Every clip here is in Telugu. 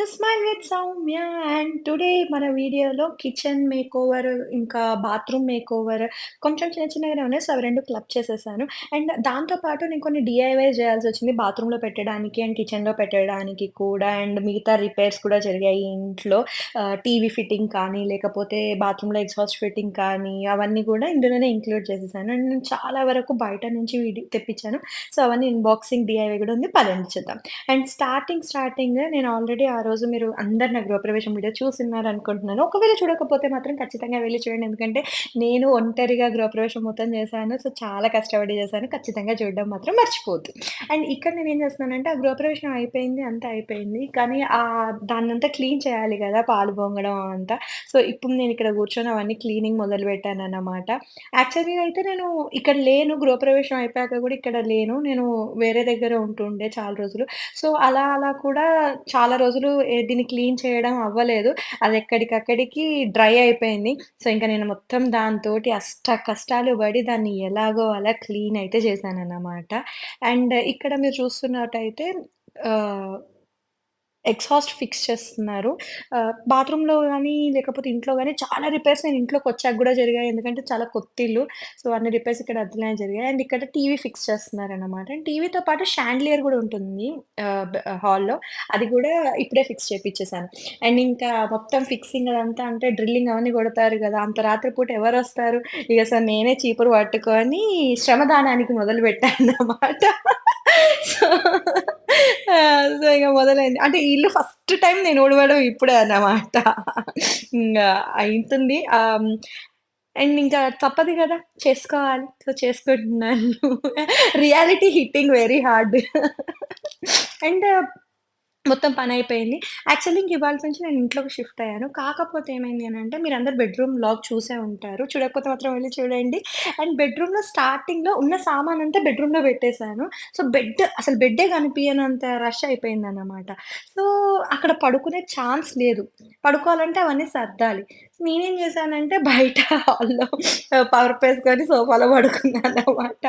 To smile with Soumya and today మన వీడియోలో కిచెన్ మేకోవర్ ఇంకా బాత్రూమ్ మేకోవర్ కొంచెం చిన్న చిన్నగానే ఉన్నాయి. సో, అవి రెండు క్లబ్ చేసేసాను. అండ్ దాంతో పాటు నేను కొన్ని డిఐవై చేయాల్సి వచ్చింది బాత్రూంలో పెట్టడానికి అండ్ కిచెన్‌లో పెట్టడానికి కూడా అండ్ మిగతా రిపేర్స్ కూడా జరిగాయి ఇంట్లో. టీవీ ఫిట్టింగ్ కానీ, లేకపోతే బాత్రూమ్‌లో ఎగ్జాస్ట్ ఫిట్టింగ్ కానీ, అవన్నీ కూడా ఇందులోనే ఇంక్లూడ్ చేసేసాను. అండ్ నేను చాలా వరకు బయట నుంచి తెప్పించాను. సో, అవన్నీ ఇన్బాక్సింగ్ డిఐవై కూడా ఉంది. పదండి చూద్దాం. అండ్ స్టార్టింగ్, స్టార్టింగ్ నేను ఆల్రెడీ ఆ రోజు మీరు అందరు నా గృహప్రవేశం వీడియో చూసున్నారనుకుంటున్నాను. ఒకవేళ చూడకపోతే మాత్రం ఖచ్చితంగా వెళ్ళి చూడండి. ఎందుకంటే నేను ఒంటరిగా గృహప్రవేశం మొత్తం చేశాను. సో, చాలా కష్టపడి చేశాను. ఖచ్చితంగా చూడడం మాత్రం మర్చిపోద్దు అండ్ ఇక్కడ నేనేం చేస్తున్నానంటే ఆ గృహప్రవేశం అయిపోయింది. అంతా అయిపోయింది. కానీ ఆ దాన్నంతా క్లీన్ చేయాలి కదా! పాలు పొంగడం అంతా సో, ఇప్పుడు నేను ఇక్కడ కూర్చొని అవన్నీ క్లీనింగ్ మొదలు పెట్టాను అన్నమాట యాక్చువల్‌గా అయితే నేను ఇక్కడ లేను. గృహప్రవేశం అయిపోయాక కూడా ఇక్కడ లేను. నేను వేరే దగ్గర ఉంటుండే చాలా రోజులు. సో, అలా అలా కూడా చాలా రోజులు దీన్ని క్లీన్ చేయడం అవ్వలేదు. అది ఎక్కడికక్కడికి డ్రై అయిపోయింది. సో, ఇంకా నేను మొత్తం దాంతో అష్ట కష్టాలు పడి దాన్ని ఎలాగో అలా క్లీన్ అయితే చేశానన్నమాట. అండ్ ఇక్కడ మీరు చూస్తున్నట్టయితే ఎగ్జాస్ట్ ఫిక్స్ చేస్తున్నారు. ఆహ్, బాత్రూమ్‌లో లేకపోతే ఇంట్లో కానీ చాలా రిపేర్స్ నేను ఇంట్లోకొచ్చాక కూడా జరిగాయి. ఎందుకంటే చాలా కొత్తిల్లు. సో, అన్ని రిపేర్స్ ఇక్కడ అట్లనే జరిగాయి. అండ్ ఇక్కడ టీవీ ఫిక్స్ చేస్తున్నారన్నమాట. అండ్ టీవీతో పాటు షాండ్లియర్ కూడా ఉంటుంది ఆహ్, బ్ హాల్‌లో. అది కూడా ఇప్పుడే ఫిక్స్ చేపిచ్చేసాను. అండ్ ఇంకా మొత్తం ఫిక్సింగ్ అదంతా అంటే డ్రిల్లింగ్ అవన్నీ కొడతారు కదా! అంత రాత్రి పూట ఎవరొస్తారు? ఇక సో, నేనే చీపురు పట్టుకొని శ్రమదానానికి మొదలుపెట్టానన్నమాట. సో, సో, ఇంకా మొదలైంది. అంటే ఇల్లు ఫస్ట్ టైం నేను ఊడవడం ఇప్పుడే అన్నమాట. ఇంకా అయితుంది. అండ్ ఇంకా తప్పదు కదా! చేసుకోవాలి. సో, చేసుకుంటున్నాను. Reality hitting very hard. And మొత్తం పని అయిపోయింది యాక్చువల్లీ ఇంక ఇవాళ నుంచి నేను ఇంట్లోకి షిఫ్ట్ అయ్యాను. కాకపోతే ఏమైంది అని అంటే మీరు అందరు బెడ్‌రూమ్ లాక్ చూసే ఉంటారు. చూడకపోతే మాత్రం వెళ్ళి చూడండి. అండ్ బెడ్‌రూమ్‌లో స్టార్టింగ్‌లో ఉన్న సామాన్ అంతా బెడ్‌రూమ్‌లో పెట్టేసాను. సో, బెడ్ అసలు బెడ్డే కనిపించనంత రష్ అయిపోయిందన్నమాట. సో, అక్కడ పడుకునే ఛాన్స్ లేదు. పడుకోవాలంటే అవన్నీ సర్దాలి. నేనేం చేశానంటే బయట హాల్‌లో పరుపేసుకొని సోఫాలో పడుకున్నానన్నమాట.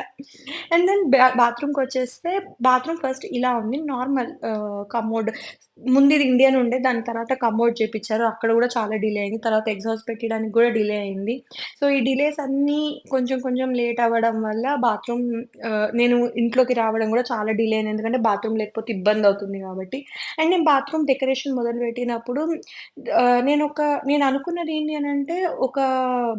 అండ్ దెన్ బా బాత్రూమ్‌కొచ్చేస్తే బాత్రూమ్ ఫస్ట్ ఇలా ఉంది. నార్మల్ కమోడ్ ముందు ఇది ఇండియన్ ఉండే. దాని తర్వాత కమోడ్ చేపించారు అక్కడ కూడా చాలా డిలే అయింది. తర్వాత ఎగ్జాస్ట్ పెట్టడానికి కూడా డిలే అయింది. సో, ఈ డిలేస్ అన్నీ కొంచెం కొంచెం లేట్ అవ్వడం వల్ల బాత్రూమ్ నేను ఇంట్లోకి రావడం కూడా చాలా డిలే అయింది. ఎందుకంటే బాత్రూమ్ లేకపోతే ఇబ్బంది అవుతుంది కాబట్టి. అండ్ నేను బాత్రూమ్ డెకరేషన్ మొదలు పెట్టినప్పుడు నేను ఒక నేను అనుకున్నది ఏంటి అనంటే ఒక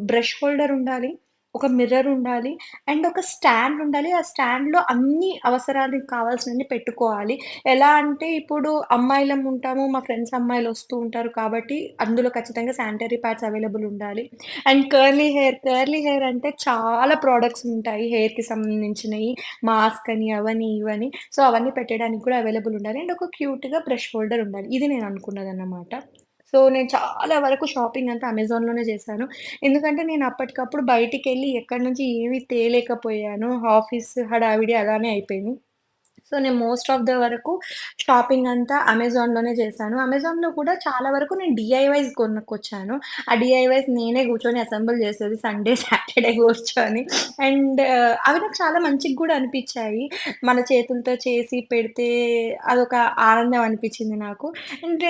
బ్రష్ హోల్డర్ ఉండాలి. ఒక మిర్రర్ ఉండాలి. అండ్ ఒక స్టాండ్ ఉండాలి. ఆ స్టాండ్‌లో అన్ని అవసరాలకు కావాల్సినవన్నీ పెట్టుకోవాలి. ఎలా అంటే ఇప్పుడు అమ్మాయిలం ఉంటాము. మా ఫ్రెండ్స్ అమ్మాయిలు వస్తూ ఉంటారు కాబట్టి అందులో ఖచ్చితంగా శానిటరీ ప్యాడ్స్ అవైలబుల్ ఉండాలి. And curly hair, curly hair అంటే చాలా ప్రోడక్ట్స్ ఉంటాయి. హెయిర్‌కి సంబంధించినవి మాస్క్ అని, అవని, ఇవని. సో, అవన్నీ పెట్టడానికి కూడా అవైలబుల్ ఉండాలి. అండ్ ఒక క్యూట్‌గా బ్రష్ హోల్డర్ ఉండాలి. ఇది నేను అనుకున్నదన్నమాట. సో, నేను చాలా వరకు షాపింగ్ అంతా అమెజాన్‌లోనే చేశాను. ఎందుకంటే నేను అప్పటికప్పుడు బయటికి వెళ్ళి ఎక్కడి నుంచి ఏమి తేలేకపోయాను. ఆఫీస్ హడావిడి అలానే అయిపోయింది. సో, నేను మోస్ట్ ఆఫ్ ద వరకు షాపింగ్ అంతా అమెజాన్‌లోనే చేశాను. అమెజాన్‌లో కూడా చాలా వరకు నేను డిఐవైస్ కొనుక్కొచ్చాను. ఆ డిఐవైస్ నేనే కూర్చొని అసెంబుల్ చేసేది సండే, సాటర్‌డే కూర్చొని. అండ్ అవి నాకు చాలా మంచిగా కూడా అనిపించాయి మన చేతులతో చేసి పెడితే అదొక ఆనందం అనిపించింది నాకు. అండ్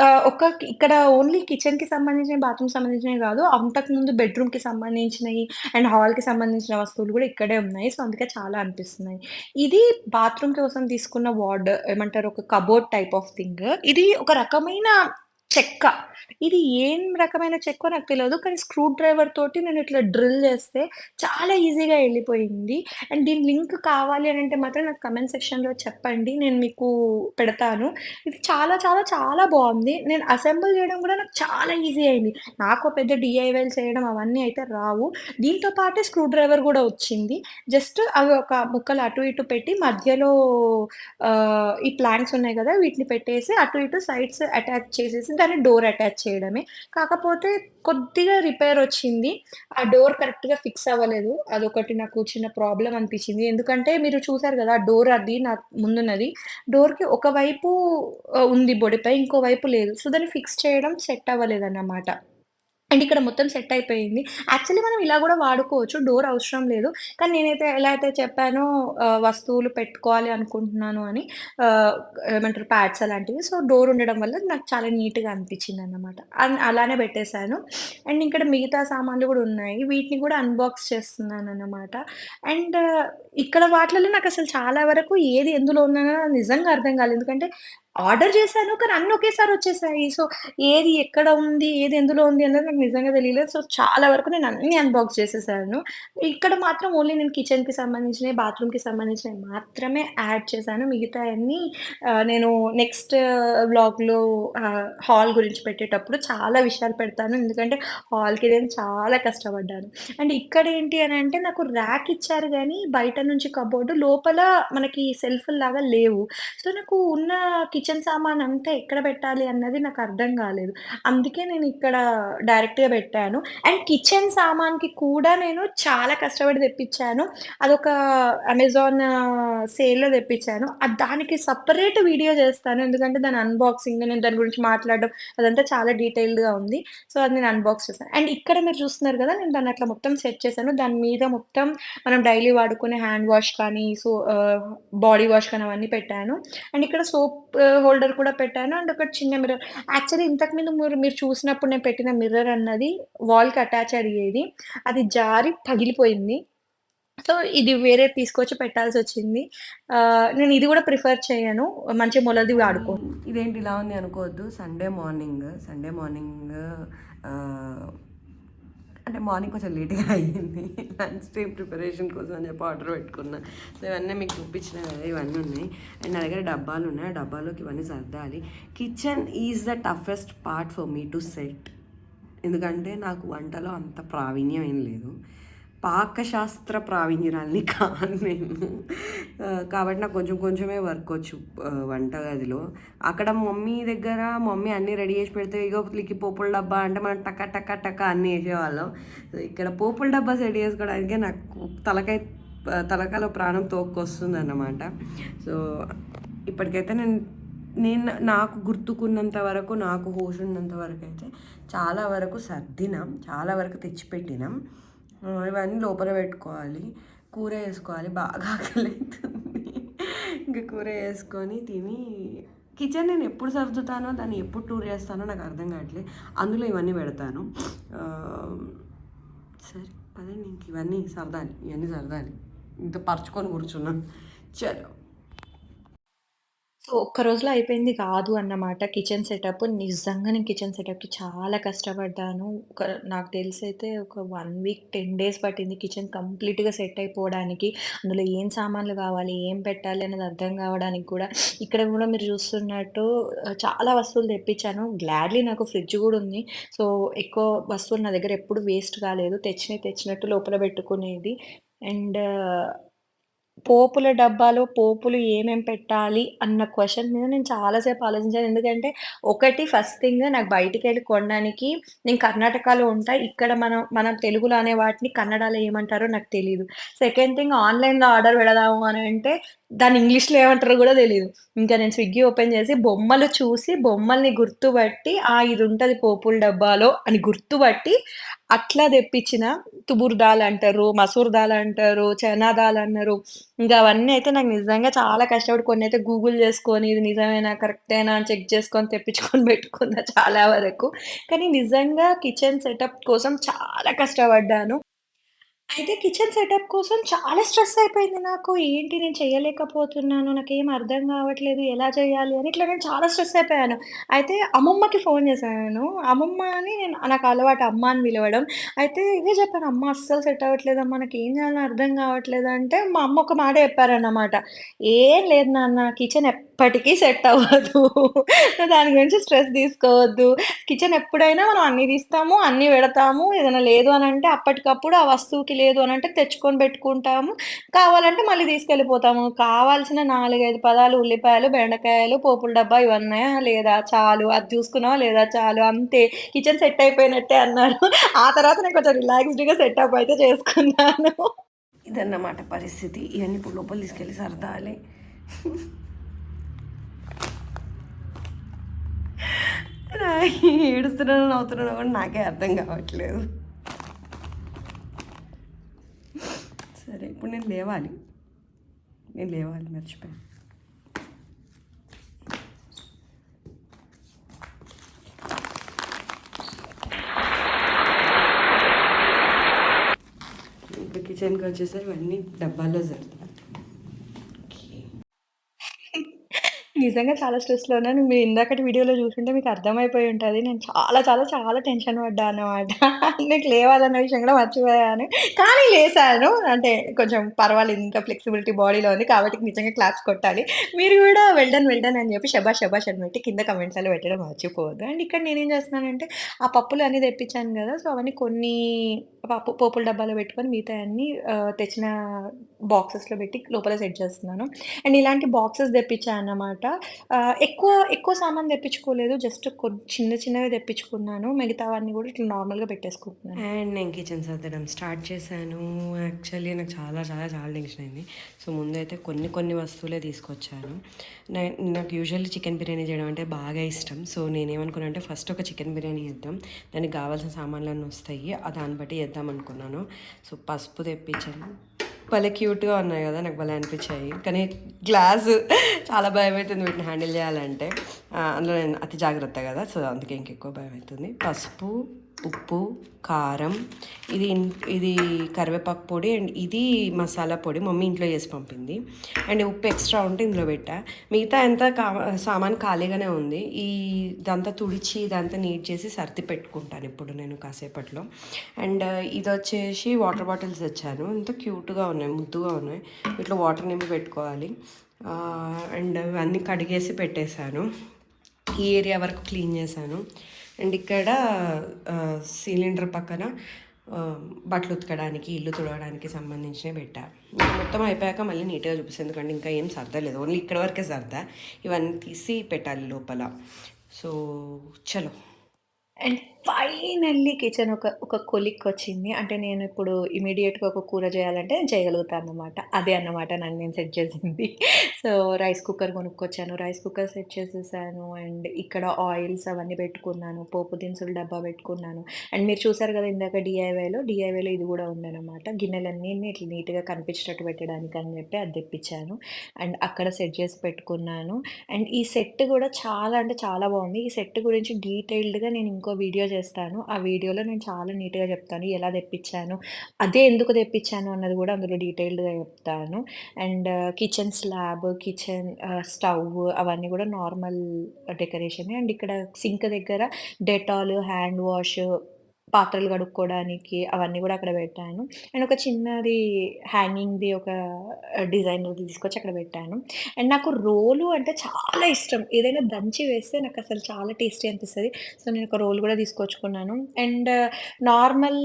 ఆహ్, ఒక ఇక్కడ ఓన్లీ కిచెన్‌కి సంబంధించిన బాత్రూమ్ సంబంధించినవి కాదు. అంతకుముందు బెడ్‌రూమ్‌కి సంబంధించినయి అండ్ హాల్‌కి సంబంధించిన వస్తువులు కూడా ఇక్కడే ఉన్నాయి. సో, అందుకే చాలా అనిపిస్తున్నాయి. ఇది బాత్రూమ్ కోసం తీసుకున్న వార్డ్ ఏమంటారు ఒక కబోర్డ్ టైప్ ఆఫ్ థింగ్. ఇది ఒక రకమైన చెక్క. ఇది ఏం రకమైన చెక్కో నాకు తెలియదు కానీ స్క్రూ డ్రైవర్ తోటి నేను ఇట్లా డ్రిల్ చేస్తే చాలా ఈజీగా వెళ్ళిపోయింది అండ్ దీని లింక్ కావాలి అని అంటే మాత్రం నాకు కమెంట్ సెక్షన్‌లో చెప్పండి. నేను మీకు పెడతాను. ఇది చాలా చాలా చాలా బాగుంది నేను అసెంబుల్ చేయడం కూడా నాకు చాలా ఈజీ అయింది. నాకు పెద్ద డిఐవైల్ చేయడం అవన్నీ అయితే రావు. దీంతో పాటే స్క్రూ డ్రైవర్ కూడా వచ్చింది. జస్ట్ అవి ఒక ముక్కలు అటు ఇటు పెట్టి మధ్యలో ఈ ప్లాంక్స్ ఉన్నాయి కదా! వీటిని పెట్టేసి అటు ఇటు సైడ్స్ అటాచ్ చేసేసి దాన్ని డోర్ అటాచ్ చేయడమే. కాకపోతే కొద్దిగా రిపేర్ వచ్చింది ఆ డోర్ కరెక్ట్‌గా ఫిక్స్ అవ్వలేదు. అదొకటి నాకు చిన్న ప్రాబ్లం అనిపించింది ఎందుకంటే మీరు చూసారు కదా! డోర్ అది నా ముందున్నది. డోర్‌కి ఒకవైపు ఉంది బొడిపై. ఇంకోవైపు లేదు. సో, దాన్ని ఫిక్స్ చేయడం సెట్ అవ్వలేదన్నమాట. అండ్ ఇక్కడ మొత్తం సెట్ అయిపోయింది. యాక్చువల్లీ మనం ఇలా కూడా వాడుకోవచ్చు. డోర్ అవసరం లేదు. కానీ నేనైతే ఎలా అయితే చెప్పానో వస్తువులు పెట్టుకోవాలి అనుకుంటున్నాను అని ఏమంటారు ప్యాడ్స్ అలాంటివి. సో, డోర్ ఉండడం వల్ల నాకు చాలా నీట్‌గా అనిపించిందన్నమాట. అన్ అలానే పెట్టేశాను అండ్ ఇక్కడ మిగతా సామాన్లు కూడా ఉన్నాయి. వీటిని కూడా అన్బాక్స్ చేస్తున్నాను అన్నమాట అండ్ ఇక్కడ వాటిలలో అసలు చాలా వరకు ఏది ఎందులో ఉన్నానో నిజంగా అర్థం కాలేదు. ఎందుకంటే ఆర్డర్ చేశాను. కానీ అన్ని ఒకేసారి వచ్చేసాయి. సో, ఏది ఎక్కడ ఉంది? ఏది ఎందులో ఉంది? అనేది నాకు నిజంగా తెలియలేదు. సో, చాలా వరకు నేను అన్ని అన్బాక్స్ చేసేసాను. ఇక్కడ మాత్రం ఓన్లీ నేను కిచెన్‌కి సంబంధించిన బాత్రూమ్‌కి సంబంధించిన మాత్రమే యాడ్ చేశాను. మిగతా అన్ని నేను నెక్స్ట్ వ్లాగ్‌లో హాల్ గురించి పెట్టేటప్పుడు చాలా విషయాలు పెడతాను. ఎందుకంటే హాల్‌కి నేను చాలా కష్టపడ్డాను. అండ్ ఇక్కడ ఏంటి అని అంటే నాకు ర్యాక్ ఇచ్చారు కానీ బయట నుంచి కబోర్డు లోపల మనకి సెల్ఫ్‌ల్లాగా లేవు. సో, నాకు ఉన్న కిచెన్ కిచన్ సామాన్ అంతా ఎక్కడ పెట్టాలి అన్నది నాకు అర్థం కాలేదు అందుకే నేను ఇక్కడ డైరెక్ట్‌గా పెట్టాను. అండ్ కిచెన్ సామాన్‌కి కూడా నేను చాలా కష్టపడి తెప్పించాను. అదొక అమెజాన్ సేల్‌లో తెప్పించాను. దానికి సపరేట్ వీడియో చేస్తాను. ఎందుకంటే దాని అన్బాక్సింగ్ నేను దాని గురించి మాట్లాడడం అదంతా చాలా డీటెయిల్డ్‌గా ఉంది. సో, అది నేను అన్బాక్స్ చేశాను. అండ్ ఇక్కడ మీరు చూస్తున్నారు కదా నేను దాన్ని అట్లా మొత్తం సెట్ చేశాను. దాని మీద మొత్తం మనం డైలీ వాడుకునే హ్యాండ్ వాష్ కానీ, సో, బాడీ వాష్ కానీ అవన్నీ పెట్టాను. అండ్ ఇక్కడ సోప్ హోల్డర్ కూడా పెట్టాను. అండ్ ఒక చిన్న మిర్రర్. యాక్చువల్లీ ఇంతకు ముందు మీరు మీరు చూసినప్పుడు నేను పెట్టిన మిర్రర్ అన్నది వాల్‌కి అటాచ్ అయ్యేది. అది జారి పగిలిపోయింది. సో, ఇది వేరే తీసుకొచ్చి పెట్టాల్సి వచ్చింది నేను ఇది కూడా ప్రిఫర్ చేయను. మంచి మొలది వాడుకో ఇదేంటి ఇలా ఉంది అనుకోవద్దు. సండే మార్నింగ్, సండే మార్నింగ్ అంటే మార్నింగ్ కొంచెం లేట్‌గా అయ్యింది. లంచ్ టైం ప్రిపరేషన్ కోసం అని చెప్పి ఆర్డర్ పెట్టుకున్నా. సో, ఇవన్నీ మీకు చూపించిన కదా! ఇవన్నీ ఉన్నాయి. అండ్ నా దగ్గర డబ్బాలు ఉన్నాయి. ఆ డబ్బాలోకి ఇవన్నీ సర్దాలి. Kitchen is the toughest part for me to set. ఎందుకంటే నాకు వంటలో అంత ప్రావీణ్యం ఏం లేదు. పాకశాస్త్ర ప్రావీణ్యురాలిని కాను నేను. కాబట్టి నాకు కొంచెం కొంచెమే వర్క్ వచ్చు వంటగదిలో. అక్కడ మమ్మీ దగ్గర మమ్మీ అన్నీ రెడీ చేసి పెడితే ఇగో లిక్కి పోపుల డబ్బా అంటే మనం టక టక టక అన్నీ వేసేవాళ్ళం. ఇక్కడ పోపుల డబ్బా సెట్ చేసుకోవడానికే నాకు తలకాయ తలకాయలో ప్రాణం తోక్కొస్తుందన్నమాట. సో, ఇప్పటికైతే నేను నేను నాకు గుర్తుకున్నంత వరకు, నాకు హోష్ ఉన్నంత వరకు అయితే చాలా వరకు సర్దినాం. చాలా వరకు తెచ్చిపెట్టినాం. ఇవన్నీ లోపల పెట్టుకోవాలి. కూర వేసుకోవాలి బాగా అవుతుంది ఇంక కూర వేసుకొని తిని కిచెన్ నేను ఎప్పుడు సర్దుతానో, దాన్ని ఎప్పుడు టూర్ చేస్తానో నాకు అర్థం కావట్లేదు. అందులో ఇవన్నీ పెడతాను. సరే పదండి ఇంక ఇవన్నీ సర్దాలి. ఇవన్నీ సర్దాలి. ఇంత పరుచుకొని కూర్చున్నాను చలో. సో, ఒక్క రోజులో అయిపోయింది కాదు అన్నమాట కిచెన్ సెటప్. నిజంగా నేను కిచెన్ సెటప్‌కి చాలా కష్టపడ్డాను. ఒక నాకు తెలిసైతే ఒక 1 వీక్, 10 డేస్ పట్టింది కిచెన్ కంప్లీట్‌గా సెట్ అయిపోవడానికి. అందులో ఏం సామాన్లు కావాలి, ఏం పెట్టాలి అనేది అర్థం కావడానికి కూడా. ఇక్కడ కూడా మీరు చూస్తున్నట్టు ఆహ్, చాలా వస్తువులు తెప్పించాను. గ్లాడ్లీ నాకు ఫ్రిడ్జ్ కూడా ఉంది. సో, ఎక్కువ వస్తువులు నా దగ్గర ఎప్పుడు వేస్ట్ కాలేదు. తెచ్చినయి తెచ్చినట్టు లోపల పెట్టుకునేది. అండ్ పోపుల డబ్బాలో పోపులు ఏమేం పెట్టాలి అన్న క్వశ్చన్ మీద నేను చాలాసేపు ఆలోచించాను. ఎందుకంటే ఒకటి ఫస్ట్ థింగ్ నాకు బయటికి వెళ్ళి కొనడానికి నేను కర్ణాటకలో ఉంటా. ఇక్కడ మనం మనం తెలుగులో అనే వాటిని కన్నడలో ఏమంటారో నాకు తెలియదు సెకండ్ థింగ్ ఆన్‌లైన్‌లో ఆర్డర్ పెడదాము అంటే దాన్ని ఇంగ్లీష్‌లో ఏమంటారో కూడా తెలియదు ఇంకా నేను స్విగ్గీ ఓపెన్ చేసి బొమ్మలు చూసి బొమ్మల్ని గుర్తుపట్టి ఆ! ఇది ఉంటుంది పోపుల డబ్బాలో అని గుర్తుపట్టి అట్లా తెప్పించిన. తుబూర్ దాల్ అంటారు, మసూర్ దాల్ అంటారు, చనా దాల్ అన్నారు. ఇంకా అవన్నీ అయితే నాకు నిజంగా చాలా కష్టపడి కొన్ని అయితే గూగుల్ చేసుకొని ఇది నిజమేనా? కరెక్టేనా? అని చెక్ చేసుకొని తెప్పించుకొని పెట్టుకున్నా చాలా వరకు. కానీ నిజంగా కిచెన్ సెటప్ కోసం చాలా కష్టపడ్డాను. అయితే కిచెన్ సెటప్ కోసం చాలా స్ట్రెస్ అయిపోయింది నాకు. ఏంటి నేను చేయలేకపోతున్నాను. నాకేం అర్థం కావట్లేదు. ఎలా చేయాలి అని ఇట్లా నేను చాలా స్ట్రెస్ అయిపోయాను. అయితే అమ్మమ్మకి ఫోన్ చేశాను. అమ్మమ్మ అని నేను నాకు అలవాటు అమ్మ అని పిలవడం. అయితే ఇదే చెప్పాను. "అమ్మ అస్సలు సెట్ అవ్వట్లేదమ్మా. నాకేం చేయాలో అర్థం కావట్లేదు" అంటే మా అమ్మ ఒక మాట చెప్పారన్నమాట. "ఏం లేదు నాన్న కిచెన్ ఎప్పటికీ సెట్ అవ్వదు. దాని గురించి స్ట్రెస్ తీసుకోవద్దు. కిచెన్ ఎప్పుడైనా మనం అన్నీ తీస్తాము, అన్నీ పెడతాము. ఏదైనా లేదు అని అంటే అప్పటికప్పుడు ఆ వస్తువుకి లేదు అని అంటే తెచ్చుకొని పెట్టుకుంటాము. కావాలంటే మళ్ళీ తీసుకెళ్ళిపోతాము. కావాల్సిన 4, 5 పదాలు ఉల్లిపాయలు, బెండకాయలు, పోపుల డబ్బా ఇవన్నీ లేదా? చాలు. అది చూసుకున్నావా లేదా? చాలు. అంతే. కిచెన్ సెట్ అయిపోయినట్టే" అన్నారు. ఆ తర్వాత నేను కొంచెం రిలాక్స్డ్‌గా సెటప్ అయితే చేసుకున్నాను. ఇదన్నమాట పరిస్థితి. ఇవన్నీ ఇప్పుడు లోపల తీసుకెళ్ళి సరదాలి ఏడుస్తున్నాను అవుతున్నాను కూడా నాకే అర్థం కావట్లేదు సరే ఇప్పుడు నేను లేవాలి. నేను లేవాలి మర్చిపోయాను. ఇప్పుడు కిచెన్కి వచ్చేసరికి ఇవన్నీ డబ్బాల్లో జరుగుతాయి. నిజంగా చాలా స్ట్రెస్‌లో ఉన్నాను. మీరు ఇందాకటి వీడియోలో చూసుంటే మీకు అర్థమైపోయి ఉంటుంది నేను చాలా చాలా చాలా టెన్షన్ పడ్డా అన్నమాట. నాకు లేవాలన్న విషయం కూడా మర్చిపోయాను. కానీ లేసాను. అంటే కొంచెం పర్వాలేదు ఇంకా ఫ్లెక్సిబిలిటీ బాడీలో ఉంది. కాబట్టి నిజంగా క్లాస్ కొట్టాలి. మీరు కూడా వెల్ డన్, అని చెప్పి శభాష్, శబాష్ అని పెట్టి కింద కమెంట్స్లో పెట్టడం మర్చిపోవద్దు. అండ్ ఇక్కడ నేనేం చేస్తున్నానంటే ఆ పప్పులు అన్నీ తెప్పించాను కదా! సో, అవన్నీ కొన్ని పప్పు పోపుల డబ్బాలో పెట్టుకొని మిగతా అన్నీ తెచ్చిన బాక్సెస్‌లో పెట్టి లోపల సెట్ చేస్తున్నాను. అండ్ ఇలాంటి బాక్సెస్ తెప్పించాను అన్నమాట. ఎక్కువ ఎక్కువ సామాను తెప్పించుకోలేదు. జస్ట్ చిన్న చిన్నవి తెప్పించుకున్నాను. మిగతావన్నీ కూడా ఇట్లా నార్మల్‌గా పెట్టేసుకుంటున్నాను. అండ్ నేను కిచెన్ సర్దడం స్టార్ట్ చేశాను. యాక్చువల్లీ నాకు చాలా చాలా చాలా టెన్షన్ అయింది. సో, ముందైతే కొన్ని కొన్ని వస్తువులే తీసుకొచ్చాను. నాకు యూజువల్లీ చికెన్ బిర్యానీ చేయడం అంటే బాగా ఇష్టం. సో, నేనేమనుకున్నా అంటే ఫస్ట్ ఒక చికెన్ బిర్యానీ చేద్దాం. దానికి కావాల్సిన సామాన్లన్నీ వస్తాయి. దాన్ని బట్టి చేద్దాం అనుకున్నాను. సో, పసుపు తెప్పించాను. భలే క్యూట్‌గా ఉన్నాయి కదా! నాకు భలే అనిపించాయి. కానీ గ్లాస్ చాలా భయమైతుంది వీటిని హ్యాండిల్ చేయాలంటే. అందులో నేను అతి జాగ్రత్త కదా! సో, అందుకే ఇంకెక్కువ భయమైతుంది. పసుపు, ఉప్పు, కారం, ఇది ఇది కరివేపాకు పొడి అండ్ ఇది మసాలా పొడి మమ్మీ ఇంట్లో చేసి పంపింది. అండ్ ఉప్పు ఎక్స్ట్రా ఉంటే ఇందులో పెట్టా. మిగతా ఎంత కా సామాను ఖాళీగానే ఉంది. ఈ ఇదంతా తుడిచి ఇదంతా నీట్ చేసి సర్ది పెట్టుకుంటాను ఇప్పుడు నేను కాసేపట్లో. అండ్ ఇది వచ్చేసి వాటర్ బాటిల్స్ తెచ్చాను. ఎంత క్యూట్‌గా ఉన్నాయి. ముద్దుగా ఉన్నాయి. ఇట్లా వాటర్ నింపి పెట్టుకోవాలి. అండ్ ఇవన్నీ కడిగేసి పెట్టేశాను. ఈ ఏరియా వరకు క్లీన్ చేశాను. అండ్ ఇక్కడ సిలిండర్ పక్కన బట్టలు ఉతకడానికి, ఇల్లు తుడవడానికి సంబంధించినవి పెట్టా. మొత్తం అయిపోయాక మళ్ళీ నీట్‌గా చూపిస్తుంది ఎందుకంటే ఇంకా ఏం సర్దలేదు. ఓన్లీ ఇక్కడ వరకే సర్దా. ఇవన్నీ తీసి పెట్టాలి లోపల. సో, చలో. అండ్ ఫైనల్లీ కిచెన్ ఒక ఒక కొలిక్కొచ్చింది. అంటే నేను ఇప్పుడు ఇమ్మీడియేట్‌గా ఒక కూర చేయాలంటే నేను చేయగలుగుతానన్నమాట. అదే అన్నమాట నన్ను నేను సెట్ చేసింది. సో, రైస్ కుక్కర్ కొనుక్కొచ్చాను. రైస్ కుక్కర్ సెట్ చేసేసాను. అండ్ ఇక్కడ ఆయిల్స్ అవన్నీ పెట్టుకున్నాను. పోపు దినుసులు డబ్బా పెట్టుకున్నాను. అండ్ మీరు చూసారు కదా! ఇందాక డిఐవైలో డిఐవైలో ఇది కూడా ఉందన్నమాట. గిన్నెలన్నీ ఇట్లా నీట్‌గా కనిపించేటట్టు పెట్టడానికి అని చెప్పి అది తెప్పించాను. అండ్ అక్కడ సెట్ చేసి పెట్టుకున్నాను. అండ్ ఈ సెట్ కూడా చాలా అంటే చాలా బాగుంది. ఈ సెట్ గురించి డీటెయిల్డ్‌గా నేను ఇంకో వీడియో చేస్తాను. ఆ వీడియోలో నేను చాలా నీట్‌గా చెప్తాను. ఎలా తెప్పించాను, అదే ఎందుకు తెప్పించాను అన్నది కూడా అందులో డీటెయిల్డ్‌గా చెప్తాను. And kitchen slab, kitchen stove అవన్నీ కూడా నార్మల్ డెకరేషనే. అండ్ ఇక్కడ సింక్ దగ్గర డెటాల్, హ్యాండ్ వాష్, పాత్రలు కడుక్కోవడానికి అవన్నీ కూడా అక్కడ పెట్టాను. అండ్ ఒక చిన్నది హ్యాంగింగ్‌ది ఒక డిజైన్ తీసుకొచ్చి అక్కడ పెట్టాను. అండ్ నాకు రోలు అంటే చాలా ఇష్టం. ఏదైనా దంచి వేస్తే నాకు అసలు చాలా టేస్టీ అనిపిస్తుంది సో, నేను ఒక రోలు కూడా తీసుకొచ్చుకున్నాను. అండ్ నార్మల్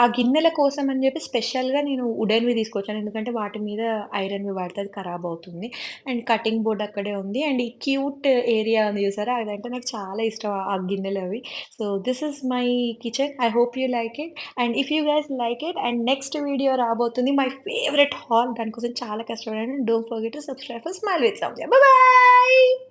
ఆ గిన్నెల కోసం అని చెప్పి స్పెషల్‌గా నేను వుడెన్‌వి తీసుకొచ్చాను. ఎందుకంటే వాటి మీద ఐరన్‌వి వాడితే అది ఖరాబ్ అవుతుంది. అండ్ కటింగ్ బోర్డ్ అక్కడే ఉంది. అండ్ ఈ క్యూట్ ఏరియా ఉంది చూసారా? అదంటే నాకు చాలా ఇష్టం ఆ గిన్నెలు అవి so, this is my kitchen. I hope you like it. And if you guys like it and next video రాబోతుంది. మై ఫేవరెట్ హాల్ దానికోసం చాలా కష్టపడాను. Don't forget to subscribe for smile with Soujanya. Bye bye.